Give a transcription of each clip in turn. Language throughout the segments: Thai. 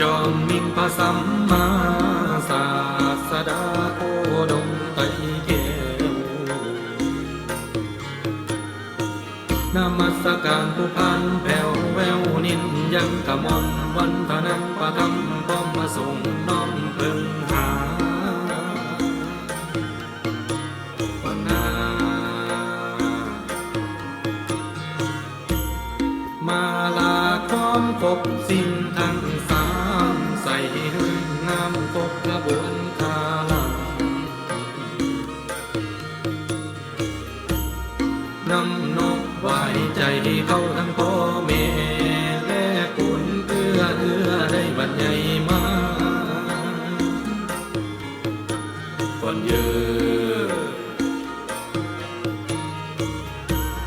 จอมมิ่งพระสัมมาศาสดาโคดมไตรแก้วนมัสการผู้พันแผ่วแววนินยังกมอมวันทนังประทังป้อมมาส่งน้อมเพิ่งหาปนามาลาความครบสิ้นทั้ง งามครบกระบวนคาลังนำนกไว้ใจเขาทั้งพ่อแม่และคุณเอื้อเอื้อได้บรรยายมาก่อนยืน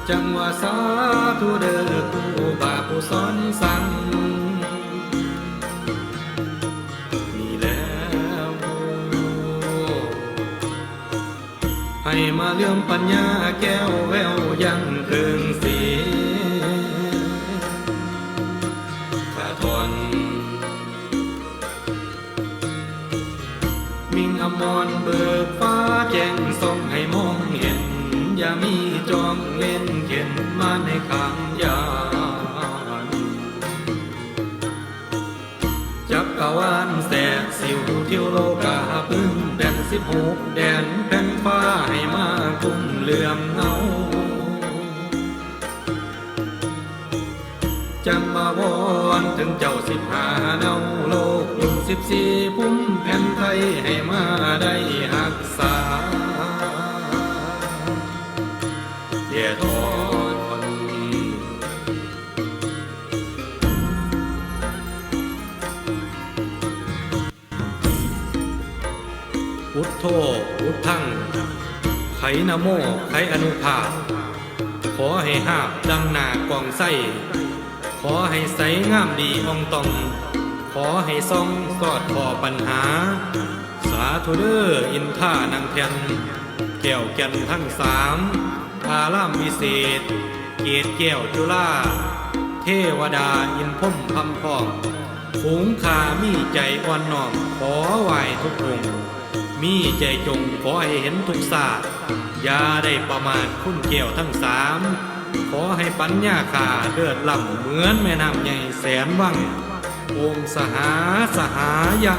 จังว่าสาธุเด้อ ให้มาเลื่อมปัญญาแก้วแววยังเคืองสีขาทนมิ่งอมรเบิกฟ้าแจ้งส่องให้มองเห็น อย่ามีจองเล่นเข็นมาในขางยานจักกะวานแสกสิวเที่ยวโลกาพึ่งแดนสิบหกแดน มเหลื่อมเงาจำมาวอนถึงเจ้าสิบหาเนาโลกอยู่สิบสี่พุ่มแผ่นไทยให้มาได้หักษาเดียทอนพุทโธพุทธัง ไขนโมไขอนุภาพ ขอให้หาบดังหนากองไส้ ขอให้ใสงามดีอองตอง ขอให้ซองสอดขอปัญหา สาธุเดออินท่านางแทนแก้วแก่นทั้งสามอารามวิเศษ เกตแก้วจุฬาเทวดาอินพ่มคำพองฝูงขามีใจอ่อนน้อมขอไหวทุกองค์ มีใจจงขอให้เห็นทุกศาสตร์อย่าได้ประมาทคุ้นเกี่ยวทั้งสามขอให้ปัญญาขาเลือดล่ำเหมือนแม่น้ำใหญ่แสนวังองสหาสหายะ